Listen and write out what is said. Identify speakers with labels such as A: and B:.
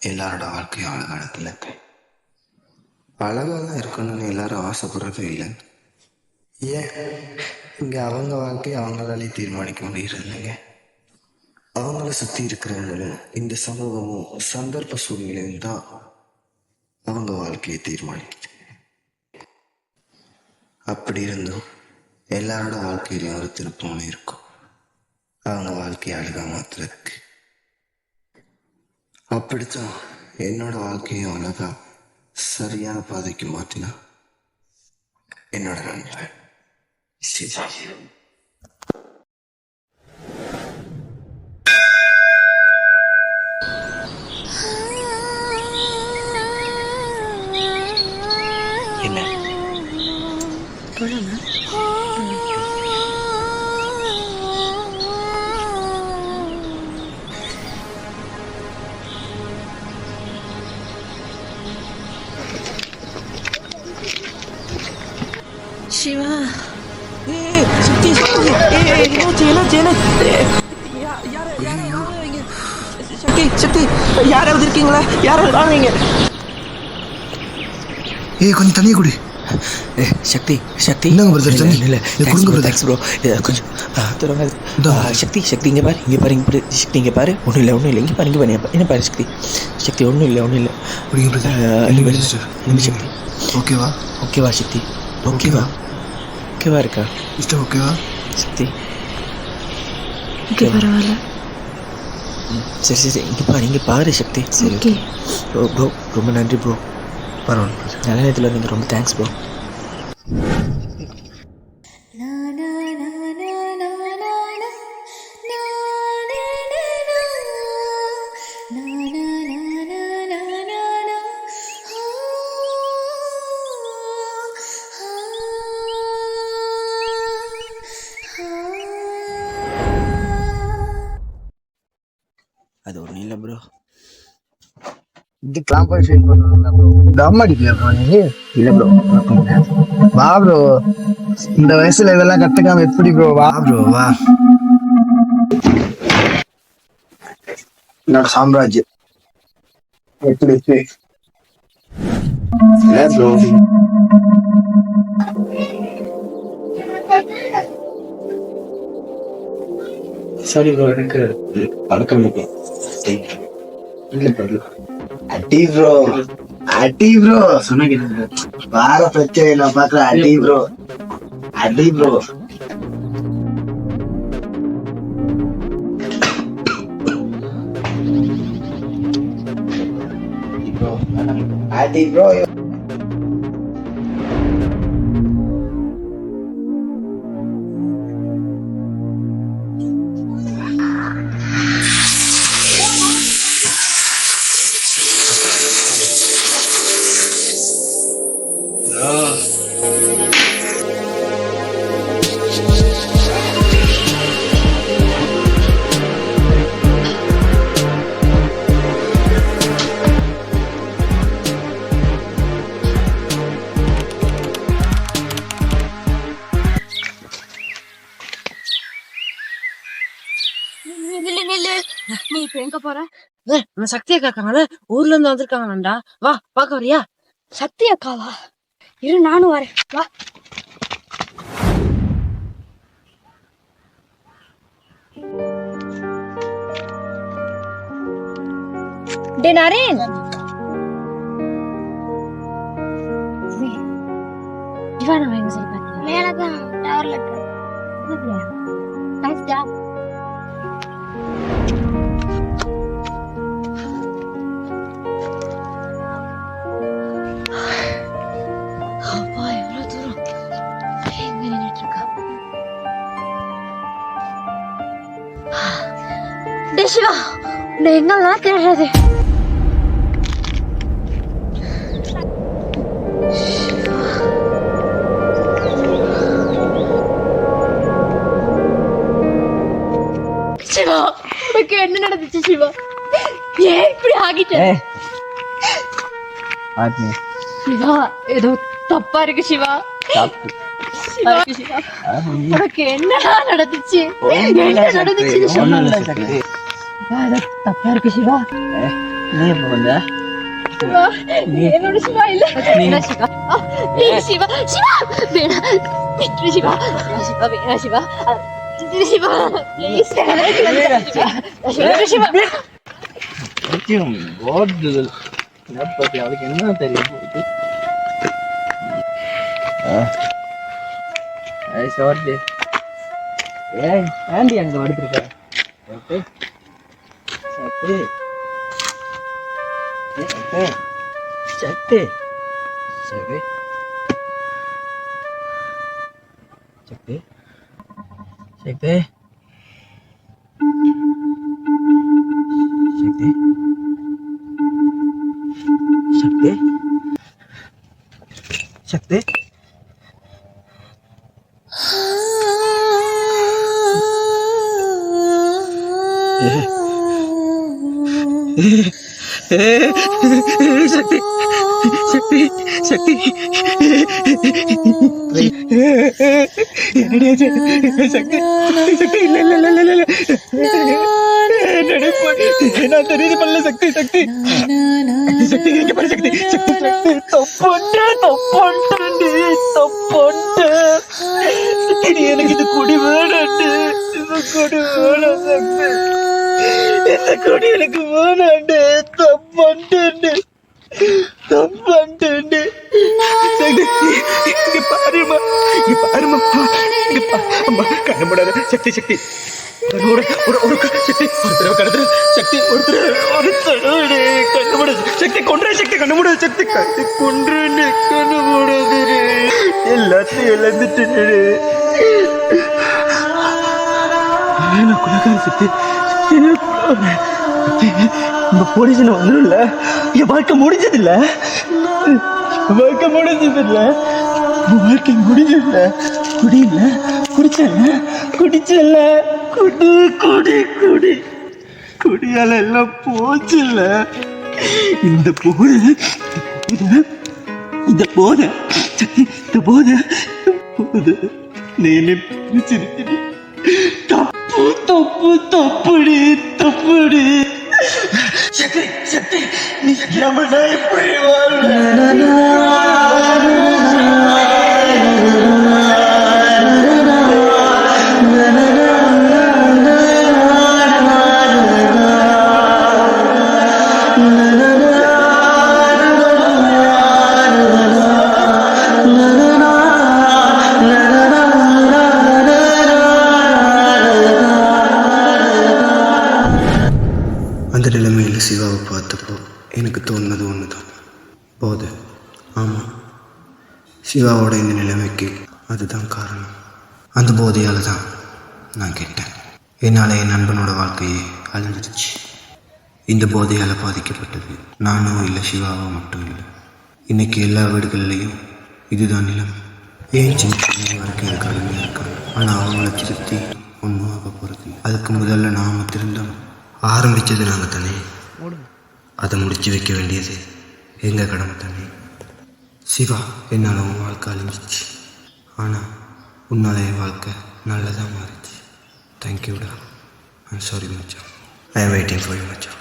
A: எல்லாரோட வாழ்க்கையும் அழகானது இல்லைங்க அழகாக தான் இருக்கணும்னு எல்லாரும் ஆசைப்படுறதும் இல்லை. ஏன்? இங்கே அவங்க வாழ்க்கையை அவங்களாலே தீர்மானிக்க முடியறதில்லைங்க. அவங்கள சுற்றி இருக்கிறவங்களும் இந்த சமூகமும் சந்தர்ப்ப சூழ்நிலையும் தான் அவங்க வாழ்க்கையை தீர்மானிக்குது. அப்படி இருந்தும் எல்லாரோட வாழ்க்கையிலும் ஒரு திருப்பம் இருக்கும். அவங்க வாழ்க்கையை அழகாக மாத்துறதுக்கு. அப்படித்தான் என்னோட வாழ்க்கையும் அழகா சரியான பாதைக்கு மாத்தினா என்னோட நண்பன்.
B: சிவா
C: சக்தி சக்தி ஏய் என்னாச்சு என்னாச்சு சக்தி சக்தி யாராவது இருக்கீங்களா யாராவது வாங்க
D: ஏய் கொஞ்சம் தண்ணியை குடி
C: சக்தி சக்தி
D: இந்தாங்க brother, தண்ணி.
C: இல்ல
D: கொடுங்க brother.
C: ப்ரோ கொஞ்சம் சக்தி சக்தி இங்கே பாரு இங்கே பாரு இங்கே சக்தி இங்கே பாரு ஒன்றும் இல்லை ஒன்றும் இல்லை இங்கே பாரு இங்கே பாரு என்ன பாரு சக்தி சக்தி ஒன்றும் இல்லை ஒன்றும் இல்லை சக்தி
D: ஓகேவா
C: ஓகேவா சக்தி ஓகேவா ஓகேவா இருக்கா?
D: சிஸ்டர் ஓகேவா
C: சக்தி
B: ஓகே. பரவாயில்ல.
C: சரி சரி. இங்கே பாரு இங்கே பாரு சக்தி. சரி
B: ஓகே.
C: ப்ரோ ப்ரோ ரொம்ப நன்றி ப்ரோ.
D: பரவாயில்ல.
C: நல்ல நேரத்தில் நீங்கள் ரொம்ப தேங்க்ஸ் ப்ரோ. அது ஒன்றும் இல்லை ப்ரோ
D: இது கிளாம்பர் ஃபீல் பண்ணணும்ல ப்ரோ தம் அடிக்கல ப்ரோ நீ இல்ல ப்ரோ வா ப்ரோ இந்த வயசுல இதெல்லாம் கத்துக்காம எப்படி ப்ரோ வா ப்ரோ வா. என்னோட சாம்ராஜ்யம். எப்படி ப்ரோ
A: சாரி ப்ரோ எனக்கு பழக்கம் இல்லை.
D: அடி ப்ரோ அடி ப்ரோ சொன்னீங்க வார பிரச்சனை நான் பாக்குறேன் அடி ப்ரோ அடி ப்ரோ அடி ப்ரோ
B: நீ இப்ப எங்க போற?
E: நம்ம சக்தி அக்கா ஊர்ல இருந்து வந்திருக்காங்கடா வா பாக்க வரியா?
B: சக்தி அக்காவா? இரு நானும் வரேன். வா. டே நரேன். இவன் நம்ம எங்க உன்னை எங்கெல்லாம் தேடுறது? சிவா உனக்கு என்ன நடந்துச்சு சிவா? ஏன் இப்படி ஆகிட்ட? சிவா ஏதோ தப்பா இருக்கு சிவா. உனக்கு என்னடா நடந்துச்சு? என்ன நடந்துச்சு தப்பா இருக்கு சிவா.
F: நீ எப்போ வந்த
B: சிவா என்னோட சிவா இல்ல. வேணா சிவா. சிவா. சிவா வேணா சிவா. சிவா வேணா சிவா. சிவா. Please வேணா சிவா. விட்டுரு சிவா.
F: சத்தியம் ஓடுதல் ええ。ええ。ちゃって。それべ。ちゃって。それべ。Sakti? Sakti? Sakti? Yeah. शक्ति शक्ति शक्ति ಶಕ್ತಿ ಶಕ್ತಿ ಇಲ್ಲ ಇಲ್ಲ ಇಲ್ಲ ಇಲ್ಲ ಇಲ್ಲ ಏನಾಗ್ತಾ ರೀತಿ ಪಲ್ಲೆ ಶಕ್ತಿ ಶಕ್ತಿ ಶಕ್ತಿ ಹಿಂಗೆ ಬರೀ ಶಕ್ತಿ ಶಕ್ತಿ ತಪ್ಪು ತಪ್ಪು இந்த குடி எனக்கு வேணாண்டு. தப்புண்டு தப்புண்டு சக்தி இங்க பாருமா இங்க பாருமா இங்க பா. அம்மா கண்ண மூடாத சக்தி. சக்தி ஒரு ஒரு ஒரு சக்தி. ஒரு தடவை கடத்துற சக்தி ஒரு தடவை ஒரு தடவை கண்ணு மூடாது சக்தி. கொன்ற சக்தி கண்ணு மூடாது சக்தி. கண்ணு கொன்று கண்ணு மூடாது எல்லாத்தையும் இழந்துட்டு நான் குலக்கார சக்தி. நம்ம போலீஸ்ல வந்துடும்ல என் வாழ்க்கை முடிஞ்சது இல்ல வாழ்க்கை முடிஞ்சது இல்ல வாழ்க்கை முடிஞ்சது குடியில குடிச்சல குடிச்சல குடி குடி குடி. குடியால எல்லாம் போச்சுல்ல. இந்த போத இந்த போத இந்த போத போது. நீ என்ன பிரிச்சிருக்கிறீ. தப்பு தப்பு தப்புடி தப்புடி சக்தி சக்தி நீ எப்படி
A: அந்த நிலைமையில் சிவாவை பார்த்தப்போ எனக்கு தோணுனது ஒன்று தான் போதை. ஆமாம் சிவாவோட இந்த நிலைமைக்கு அதுதான் காரணம். அந்த போதையால் தான் நான் கேட்டேன். என்னால் என் நண்பனோட வாழ்க்கையே அழிஞ்சிருச்சு இந்த போதையால் பாதிக்கப்பட்டது நானோ இல்லை சிவாவோ மட்டும் இல்லை. இன்னைக்கு எல்லா வீடுகள்லையும் இதுதான் நிலம். ஏன் சின்ன வரைக்கும் எனக்கு அடிமையாக இருக்காங்க ஆனால் அவங்கள திருத்தி ஒன்றும் ஆக போகிறது அதுக்கு முதல்ல நாம் திருந்தோம் ஆரம்பித்தது நாங்கள் தானே அதை முடிச்சு வைக்க வேண்டியது எங்கள் கடமை தானே சிவா என்னால் உன் வாழ்க்கை அழிஞ்சிச்சு. ஆனால் உன்னால் என் வாழ்க்கை நல்லதாக மாறிச்சு. தேங்க்யூடா ஐம் சாரி மச்சான். I am waiting for you மச்சான்.